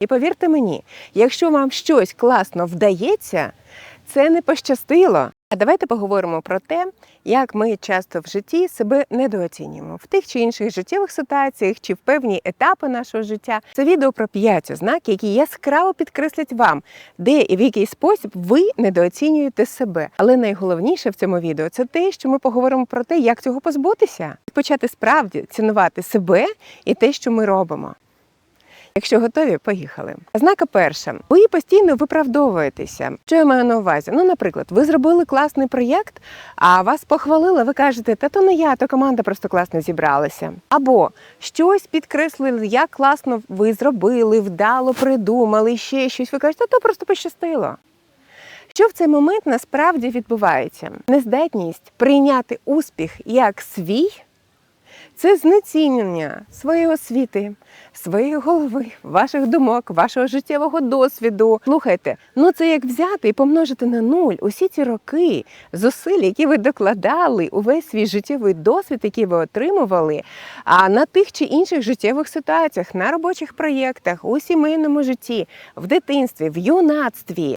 І повірте мені, якщо вам щось класно вдається, це не пощастило. А давайте поговоримо про те, як ми часто в житті себе недооцінюємо в тих чи інших життєвих ситуаціях чи в певні етапи нашого життя. Це відео про п'ять ознак, які яскраво підкреслять вам, де і в який спосіб ви недооцінюєте себе. Але найголовніше в цьому відео це те, що ми поговоримо про те, як цього позбутися, почати справді цінувати себе і те, що ми робимо. Якщо готові, поїхали. Ознака перша. Ви постійно виправдовуєтеся. Що я маю на увазі? Ну, наприклад, ви зробили класний проєкт, а вас похвалили, ви кажете, та то не я, то команда просто класно зібралася. Або щось підкреслили, як класно ви зробили, вдало придумали, ще щось. Ви кажете, та то просто пощастило. Що в цей момент насправді відбувається? Нездатність прийняти успіх як свій це знецінення своєї освіти, своєї голови, ваших думок, вашого життєвого досвіду. Слухайте, ну це як взяти і помножити на нуль усі ці роки зусиль, які ви докладали, увесь свій життєвий досвід, який ви отримували, а на тих чи інших життєвих ситуаціях, на робочих проєктах, у сімейному житті, в дитинстві, в юнацтві.